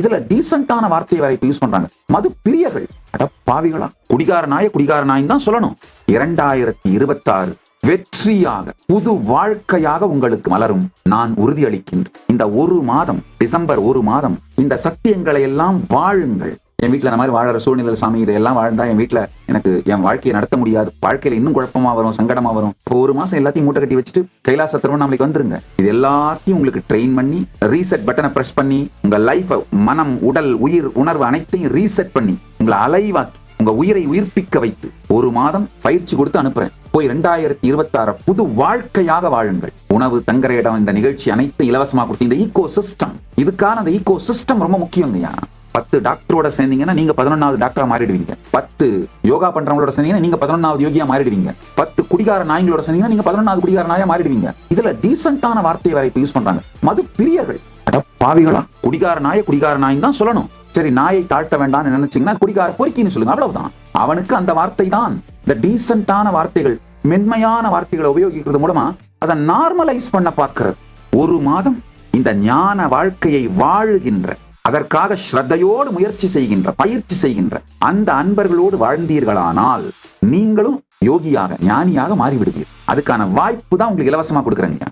இதுல டீசென்டான வார்த்தையை வேற இப்ப யூஸ் பண்றாங்க. மது பிரியர்கள். அட பாவிகளா? குடிகார நாய குடிகார நாயின்னு தான் சொல்லணும். இரண்டாயிரத்தி இருபத்தாறு வெற்றியாக புது வாழ்க்கையாக உங்களுக்கு மலரும். நான் உறுதியளிக்கின்றேன். இந்த ஒரு மாதம் டிசம்பர் ஒரு மாதம் இந்த சத்தியங்களை எல்லாம் வாழுங்கள். என் வீட்டில் அந்த மாதிரி வாழற சூழ்நிலை சாமி இதெல்லாம் வாழ்ந்தா என் வீட்டில் எனக்கு என் வாழ்க்கையை நடத்த முடியாது. வாழ்க்கையில இன்னும் குழப்பமா வரும் சங்கடமா வரும். இப்போ ஒரு மாசம் எல்லாத்தையும் மூட்டை கட்டி வச்சுட்டு கைலாச திருவண்ணாமலைக்கு வந்துருங்க. இது எல்லாத்தையும் உங்களுக்கு ட்ரெயின் பண்ணி ரீசெட் பட்டனை ப்ரெஸ் பண்ணி உங்க லைஃப் மனம் உடல் உயிர் உணர்வு அனைத்தையும் ரீசெட் பண்ணி உங்களை அலைவாக்கி உங்க உயிரை உயிர்ப்பிக்க வைத்து ஒரு மாதம் பயிற்சி கொடுத்து அனுப்புறேன். போய் ரெண்டாயிரத்தி இருபத்தி புது வாழ்க்கையாக வாழுங்கள். உணவு தங்குற இடம் இந்த நிகழ்ச்சி அனைத்தும் இலவசமா கொடுத்து இந்த ஈகோ சிஸ்டம் இதுக்கான அந்த ஈகோ சிஸ்டம் ரொம்ப முக்கியங்கய்யா. பத்து டாக்டரோட சேர்ந்தீங்கன்னா நீங்க பதினொன்னாவது டாக்டரா மாறிடுவீங்க. பத்து யோகா பண்றவங்களோட சேர்ந்தீங்கன்னா நீங்க பதினொன்னாவது யோகியா மாறிடுவீங்க. பத்து குடிகார நாய்களோட சேர்ந்தீங்கன்னா நீங்க பதினொன்னாவது குடிகார நாயா மாறிடுவீங்க. இதுல டீசென்டான வார்த்தை வரை இப்ப யூஸ் பண்றாங்க. மது பிரியர்கள் பாவிகளா. குடிகார நாய குடிகார நாய் தான் சொல்லணும். சரி நாயை தாழ்த்த வேண்டாம்னு நினைச்சீங்கன்னா குடிகார பொறுக்கின்னு சொல்லுங்க. அவ்வளவுதான். அவனுக்கு அந்த வார்த்தை தான். இந்த டீசென்டான வார்த்தைகள் மென்மையான வார்த்தைகளை உபயோகிக்கிறது மூலமா அதை நார்மலைஸ் பண்ண பார்க்கிறது. ஒரு மாதம் இந்த ஞான வாழ்க்கையை வாழுகின்ற அதற்காக ஸ்ரத்தையோடு முயற்சி செய்கின்ற பயிற்சி செய்கின்ற அந்த அன்பர்களோடு வாழ்ந்தீர்களானால் நீங்களும் யோகியாக ஞானியாக மாறிவிடுவீர்கள். அதுக்கான வாய்ப்பு தான் உங்களுக்கு இலவசமா கொடுக்குறேங்க